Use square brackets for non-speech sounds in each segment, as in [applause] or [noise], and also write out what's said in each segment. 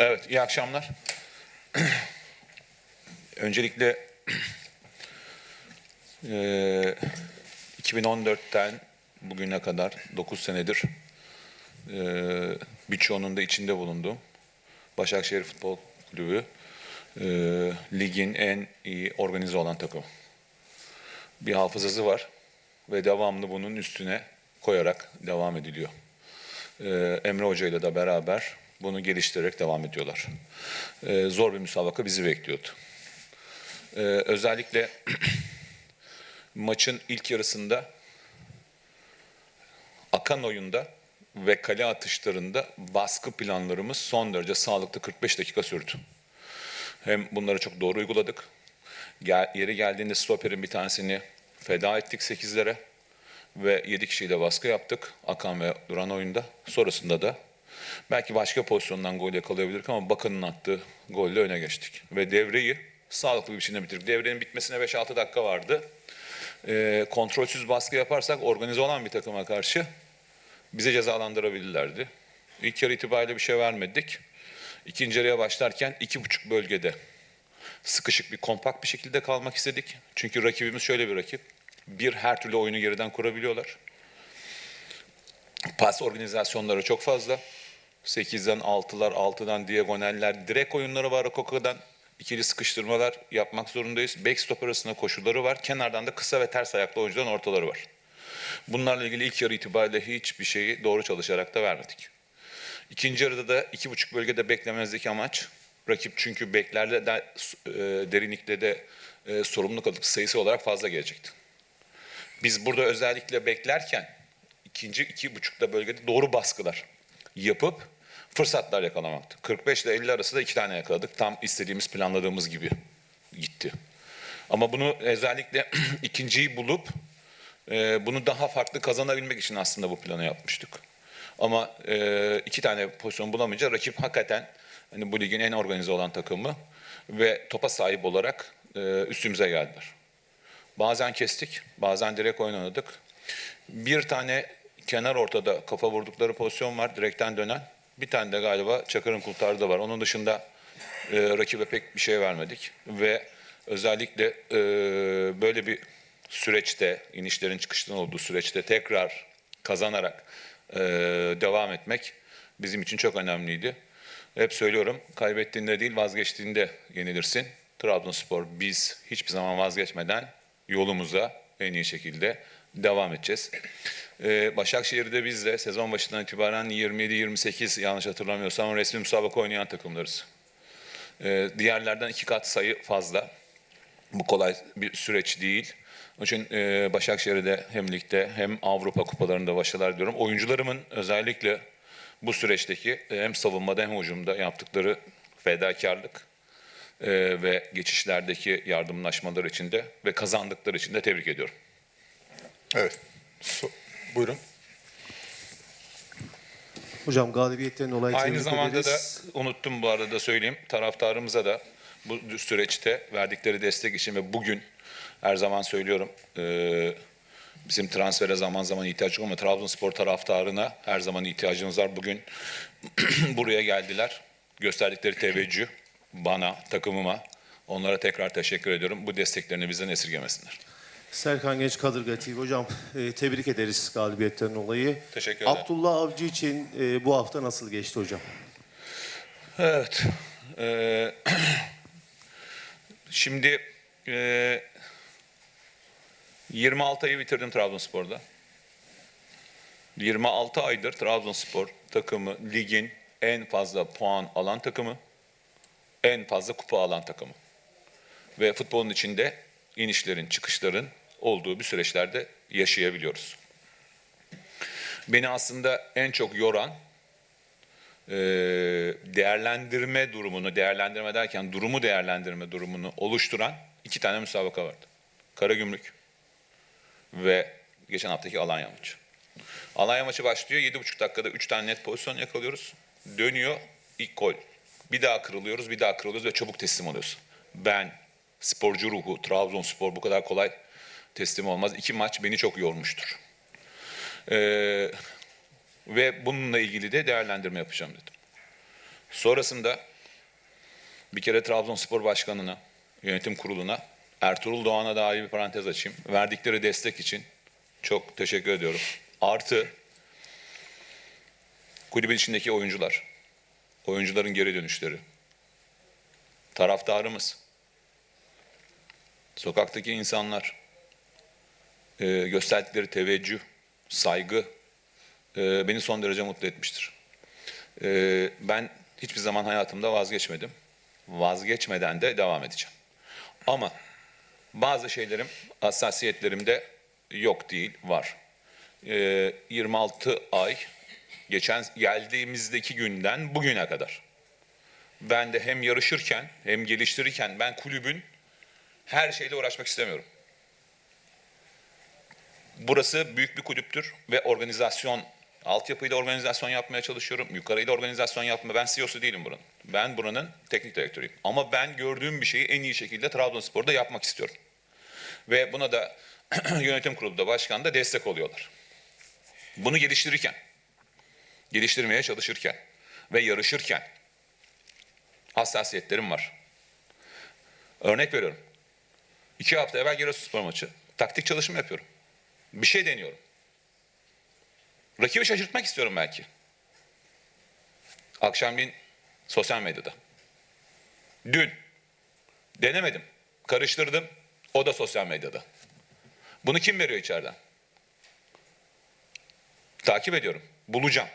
Evet, iyi akşamlar. [clears throat] Öncelikle [clears throat] eee 2014'ten bugüne kadar 9 senedir eee birçoğunun da içinde bulunduğum Başakşehir Futbol Kulübü eee, ligin en iyi organize olan takımı. Bir hafızası var ve devamlı bunun üstüne koyarak devam ediliyor. Ee, Emre Hoca ile de beraber bunu geliştirerek devam ediyorlar. Ee, zor bir müsabaka bizi bekliyordu. Ee, özellikle [clears throat] maçın ilk yarısında akan oyunda ve kale atışlarında baskı planlarımız son derece sağlıklı 45 dakika sürdü. Hem bunları çok doğru uyguladık. Gel, yeri geldiğinde stoperin bir tanesini feda ettik 8'lere ve 7 kişiyle baskı yaptık Akan ve Duran oyunda. Sonrasında da belki başka pozisyondan gol yakalayabilirdik ama Bakan'ın attığı golle öne geçtik. Ve devreyi sağlıklı bir biçimde bitirdik. Devrenin bitmesine 5-6 dakika vardı. Ee, kontrolsüz baskı yaparsak organize olan bir takıma karşı bize cezalandırabilirlerdi. İlk yarı itibariyle bir şey vermedik. İkinci yarıya başlarken iki buçuk bölgede sıkışık bir kompakt bir şekilde kalmak istedik. Çünkü rakibimiz şöyle bir rakip. Bir her türlü oyunu geriden kurabiliyorlar. Pas organizasyonları çok fazla. 8'den 6'lar, 6'dan diagonaller, direkt oyunları var Koka'dan. ikili sıkıştırmalar yapmak zorundayız. Backstop arasında koşuları var. Kenardan da kısa ve ters ayaklı oyuncuların ortaları var. Bunlarla ilgili ilk yarı itibariyle hiçbir şeyi doğru çalışarak da vermedik. İkinci yarıda da iki buçuk bölgede beklemezdeki amaç rakip çünkü beklerde de, e, derinlikte de e, sorumluluk alıp sayısı olarak fazla gelecekti. Biz burada özellikle beklerken ikinci iki buçukta bölgede doğru baskılar yapıp fırsatlar yakalamaktı. 45 ile 50 arası da iki tane yakaladık. Tam istediğimiz planladığımız gibi gitti. Ama bunu özellikle [clears throat] ikinciyi bulup e, bunu daha farklı kazanabilmek için aslında bu planı yapmıştık. Ama e, iki tane pozisyon bulamayınca rakip hakikaten hani bu ligin en organize olan takımı ve topa sahip olarak e, üstümüze geldiler. Bazen kestik, bazen direkt oynadık. Bir tane kenar ortada kafa vurdukları pozisyon var, direkten dönen. Bir tane de galiba Çakır'ın kurtardığı var. Onun dışında e, rakibe pek bir şey vermedik. Ve özellikle e, böyle bir süreçte, inişlerin çıkışların olduğu süreçte tekrar kazanarak e, devam etmek bizim için çok önemliydi. Hep söylüyorum, kaybettiğinde değil vazgeçtiğinde yenilirsin. Trabzonspor biz hiçbir zaman vazgeçmeden yolumuza en iyi şekilde devam edeceğiz. Ee, Başakşehir'de biz de sezon başından itibaren 27-28 yanlış hatırlamıyorsam resmi müsabaka oynayan takımlarız. Ee, diğerlerden iki kat sayı fazla. Bu kolay bir süreç değil. Onun için e, Başakşehir'de hem ligde hem Avrupa kupalarında başarılar diliyorum. Oyuncularımın özellikle bu süreçteki e, hem savunmada hem hücumda yaptıkları fedakarlık e, ve geçişlerdeki yardımlaşmalar için de ve kazandıkları için de tebrik ediyorum. Evet. Buyurun. Hocam galibiyetten dolayı Aynı zamanda ederiz. da unuttum bu arada da söyleyeyim. Taraftarımıza da bu süreçte verdikleri destek için ve bugün her zaman söylüyorum e, bizim transfere zaman zaman ihtiyaç yok ama Trabzonspor taraftarına her zaman ihtiyacımız var. Bugün [clears throat] buraya geldiler. Gösterdikleri teveccüh bana, takımıma onlara tekrar teşekkür ediyorum. Bu desteklerini bizden esirgemesinler. Serkan Genç Kadırga TV. Hocam e, tebrik ederiz galibiyetten dolayı. Teşekkür ederim. Abdullah Avcı için e, bu hafta nasıl geçti hocam? Evet. Ee, [clears throat] şimdi e, 26 ayı bitirdim Trabzonspor'da. 26 aydır Trabzonspor takımı ligin en fazla puan alan takımı, en fazla kupa alan takımı. Ve futbolun içinde inişlerin, çıkışların olduğu bir süreçlerde yaşayabiliyoruz. Beni aslında en çok yoran e, değerlendirme durumunu, değerlendirme derken durumu değerlendirme durumunu oluşturan iki tane müsabaka vardı. Karagümrük ve geçen haftaki Alanya maçı. Alanya maçı başlıyor. 7,5 dakikada 3 tane net pozisyon yakalıyoruz. Dönüyor ilk gol. Bir daha kırılıyoruz, bir daha kırılıyoruz ve çabuk teslim oluyoruz. Ben, sporcu ruhu, Trabzonspor bu kadar kolay teslim olmaz. İki maç beni çok yormuştur. Ee, ve bununla ilgili de değerlendirme yapacağım dedim. Sonrasında Bir kere Trabzonspor Başkanı'na, yönetim kuruluna, Ertuğrul Doğan'a da ayrı bir parantez açayım. Verdikleri destek için çok teşekkür ediyorum. Artı kulübün içindeki oyuncular, oyuncuların geri dönüşleri, taraftarımız, sokaktaki insanlar, e, gösterdikleri teveccüh, saygı e, beni son derece mutlu etmiştir. E, ben hiçbir zaman hayatımda vazgeçmedim. Vazgeçmeden de devam edeceğim. Ama bazı şeylerim, hassasiyetlerimde yok değil, var. E, 26 ay geçen geldiğimizdeki günden bugüne kadar ben de hem yarışırken hem geliştirirken ben kulübün her şeyle uğraşmak istemiyorum. Burası büyük bir kulüptür ve organizasyon, altyapıyla organizasyon yapmaya çalışıyorum. Yukarıyla organizasyon yapma. Ben CEO'su değilim buranın. Ben buranın teknik direktörüyüm. Ama ben gördüğüm bir şeyi en iyi şekilde Trabzonspor'da yapmak istiyorum. Ve buna da [clears throat] yönetim kurulu da başkan da destek oluyorlar. Bunu geliştirirken, geliştirmeye çalışırken ve yarışırken hassasiyetlerim var. Örnek veriyorum. İki hafta evvel Giresunspor maçı. Taktik çalışma yapıyorum. Bir şey deniyorum. Rakibi şaşırtmak istiyorum belki. Akşamleyin sosyal medyada. Dün denemedim. Karıştırdım. O da sosyal medyada. Bunu kim veriyor içeriden? Takip ediyorum. Bulacağım.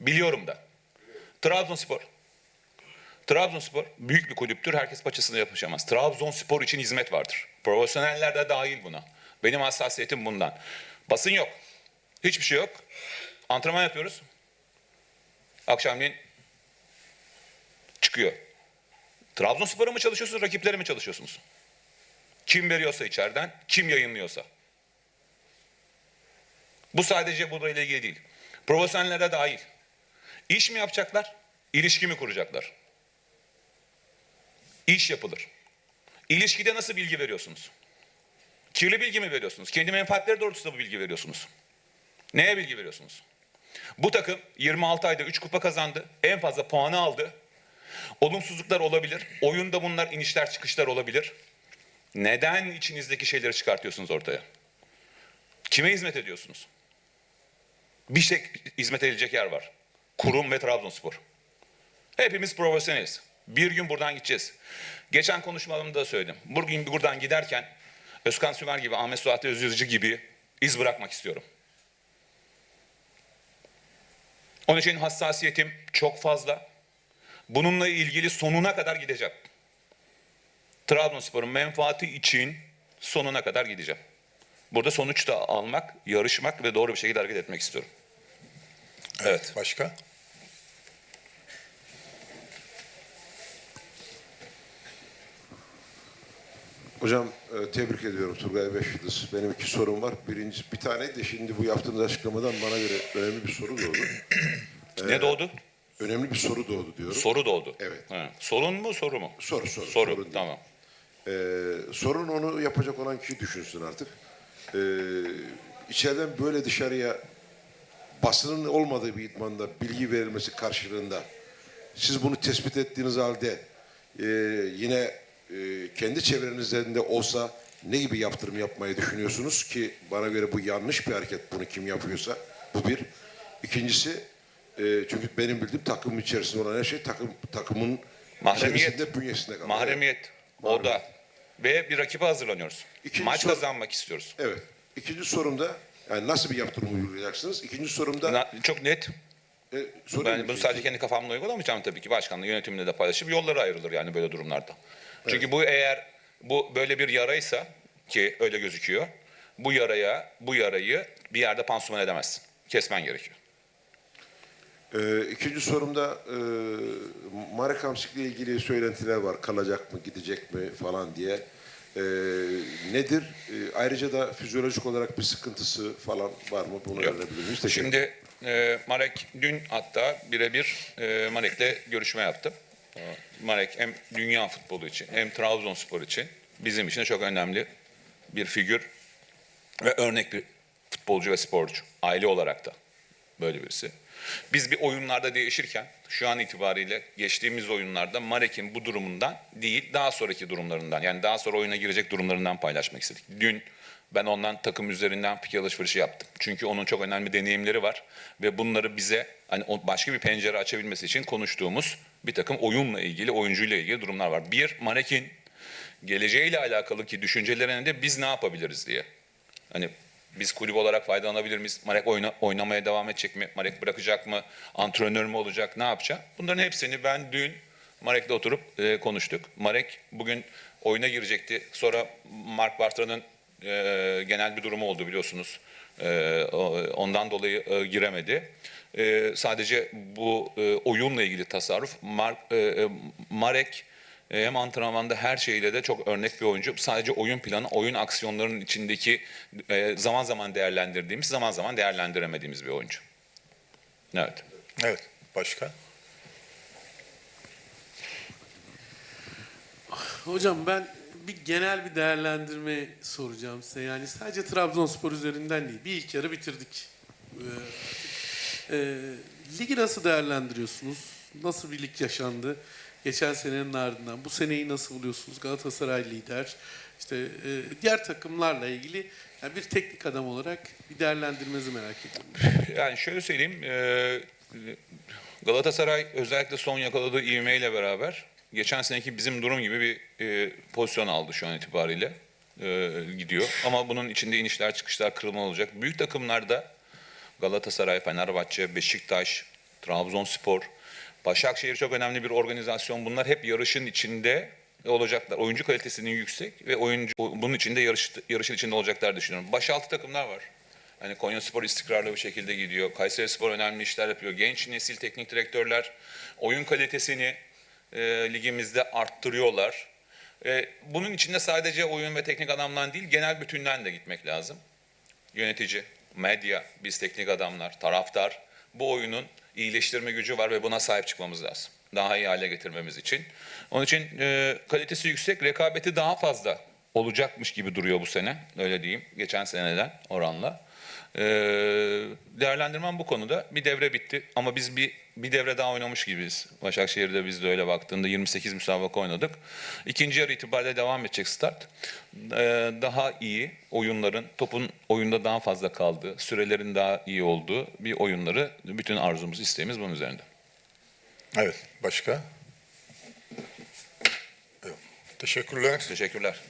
Biliyorum da. Trabzonspor. Trabzonspor büyük bir kulüptür. Herkes paçasını yapışamaz. Trabzonspor için hizmet vardır. Profesyoneller de dahil buna. Benim hassasiyetim bundan. Basın yok. Hiçbir şey yok. Antrenman yapıyoruz. Akşamleyin çıkıyor. Trabzonspor'a mı çalışıyorsunuz, rakiplere mi çalışıyorsunuz? Kim veriyorsa içeriden, kim yayınlıyorsa. Bu sadece burayla ilgili değil. Profesyonellere dahil. İş mi yapacaklar, ilişki mi kuracaklar? İş yapılır. İlişkide nasıl bilgi veriyorsunuz? Kirli bilgi mi veriyorsunuz? Kendi menfaatleri doğrultusunda bu bilgi veriyorsunuz. Neye bilgi veriyorsunuz? Bu takım 26 ayda 3 kupa kazandı. En fazla puanı aldı. Olumsuzluklar olabilir. Oyunda bunlar inişler çıkışlar olabilir. Neden içinizdeki şeyleri çıkartıyorsunuz ortaya? Kime hizmet ediyorsunuz? Bir şey hizmet edilecek yer var. Kurum ve Trabzonspor. Hepimiz profesyoneliz. Bir gün buradan gideceğiz. Geçen konuşmalarımda da söyledim. Bugün buradan giderken Özkan Sümer gibi, Ahmet Suat Özyazıcı gibi iz bırakmak istiyorum. Onun için hassasiyetim çok fazla. Bununla ilgili sonuna kadar gideceğim. Trabzonspor'un menfaati için sonuna kadar gideceğim. Burada sonuç da almak, yarışmak ve doğru bir şekilde hareket etmek istiyorum. Evet. Başka? Hocam e, tebrik ediyorum Turgay Beşyıldız. Benim iki sorum var. Birinci bir tane de şimdi bu yaptığınız açıklamadan bana göre önemli bir soru doğdu. Ne doğdu? Önemli bir soru doğdu diyorum. Soru doğdu. Evet. Ha. Sorun mu soru mu? Soru soru. Soru. sorun tamam. Ee, sorun onu yapacak olan kişi düşünsün artık. Ee, içeriden böyle dışarıya basının olmadığı bir idmanda bilgi verilmesi karşılığında siz bunu tespit ettiğiniz halde e, yine e, kendi çevrenizde de olsa ne gibi yaptırım yapmayı düşünüyorsunuz ki bana göre bu yanlış bir hareket bunu kim yapıyorsa bu bir. İkincisi e, çünkü benim bildiğim takım içerisinde olan her şey takım takımın Mahremiyet. içerisinde bünyesinde kalıyor. Mahremiyet. O da. Ve bir rakibe hazırlanıyoruz. İkinci Maç kazanmak istiyoruz. Evet. İkinci sorumda yani nasıl bir yaptırım uygulayacaksınız? İkinci sorumda Na- Çok net. e, Ben bunu sadece kendi kafamla uygulamayacağım tabii ki. Başkanla yönetimle de paylaşıp yolları ayrılır yani böyle durumlarda. Çünkü bu eğer bu böyle bir yaraysa ki öyle gözüküyor. Bu yaraya, bu yarayı bir yerde pansuman edemezsin. Kesmen gerekiyor. Ee, ikinci sorumda e, Marek Hamsik ile ilgili söylentiler var. Kalacak mı, gidecek mi falan diye. Ee, nedir? Ee, ayrıca da fizyolojik olarak bir sıkıntısı falan var mı? Bunu Yok. öğrenebilir miyiz? Teşekkür Şimdi e, Marek dün hatta birebir e, Marek'le görüşme yaptım. E, Marek hem dünya futbolu için hem Trabzonspor için bizim için de çok önemli bir figür ve örnek bir futbolcu ve sporcu. Aile olarak da böyle birisi. Biz bir oyunlarda değişirken şu an itibariyle geçtiğimiz oyunlarda Marek'in bu durumundan değil daha sonraki durumlarından yani daha sonra oyuna girecek durumlarından paylaşmak istedik. Dün ben ondan takım üzerinden fikir alışverişi yaptım. Çünkü onun çok önemli deneyimleri var ve bunları bize hani başka bir pencere açabilmesi için konuştuğumuz bir takım oyunla ilgili, oyuncuyla ilgili durumlar var. Bir, Marek'in geleceğiyle alakalı ki düşüncelerine de biz ne yapabiliriz diye. Hani biz kulüp olarak faydalanabilir miyiz? Marek oyna, oynamaya devam edecek mi? Marek bırakacak mı? Antrenör mü olacak? Ne yapacak? Bunların hepsini ben dün Marek'le oturup e, konuştuk. Marek bugün oyuna girecekti. Sonra Mark Bartra'nın e, genel bir durumu oldu biliyorsunuz. E, ondan dolayı e, giremedi. E, sadece bu e, oyunla ilgili tasarruf. Mark, e, e, Marek e, hem antrenmanda her şeyle de çok örnek bir oyuncu. Sadece oyun planı, oyun aksiyonlarının içindeki e, zaman zaman değerlendirdiğimiz, zaman zaman değerlendiremediğimiz bir oyuncu. Evet. Evet. Başka? Hocam ben bir genel bir değerlendirme soracağım size. Yani sadece Trabzonspor üzerinden değil. Bir ilk yarı bitirdik. Ee, e, ligi nasıl değerlendiriyorsunuz? Nasıl bir lig yaşandı? Geçen senenin ardından. Bu seneyi nasıl buluyorsunuz? Galatasaray lider. İşte e, diğer takımlarla ilgili yani bir teknik adam olarak bir değerlendirmenizi merak ediyorum. [laughs] Yani şöyle söyleyeyim, e, Galatasaray özellikle son yakaladığı ivmeyle beraber geçen seneki bizim durum gibi bir e, pozisyon aldı şu an itibariyle. E, gidiyor. Ama bunun içinde inişler çıkışlar kırılma olacak. Büyük takımlarda Galatasaray, Fenerbahçe, Beşiktaş, Trabzonspor, Başakşehir çok önemli bir organizasyon. Bunlar hep yarışın içinde olacaklar. Oyuncu kalitesinin yüksek ve oyuncu bunun içinde yarış, yarışın içinde olacaklar düşünüyorum. Başaltı takımlar var. Hani Konyaspor istikrarlı bir şekilde gidiyor. Kayserispor önemli işler yapıyor. Genç nesil teknik direktörler oyun kalitesini e, ligimizde arttırıyorlar. E, bunun içinde sadece oyun ve teknik adamdan değil genel bütünden de gitmek lazım yönetici, medya, biz teknik adamlar, taraftar bu oyunun iyileştirme gücü var ve buna sahip çıkmamız lazım. Daha iyi hale getirmemiz için. Onun için e, kalitesi yüksek, rekabeti daha fazla olacakmış gibi duruyor bu sene. Öyle diyeyim. Geçen seneden oranla. E, değerlendirmem bu konuda. Bir devre bitti ama biz bir bir devre daha oynamış gibiyiz. Başakşehir'de biz de öyle baktığında 28 müsabaka oynadık. İkinci yarı itibariyle devam edecek start. Ee, daha iyi oyunların, topun oyunda daha fazla kaldığı, sürelerin daha iyi olduğu bir oyunları bütün arzumuz, isteğimiz bunun üzerinde. Evet. Başka? Teşekkürler. Teşekkürler.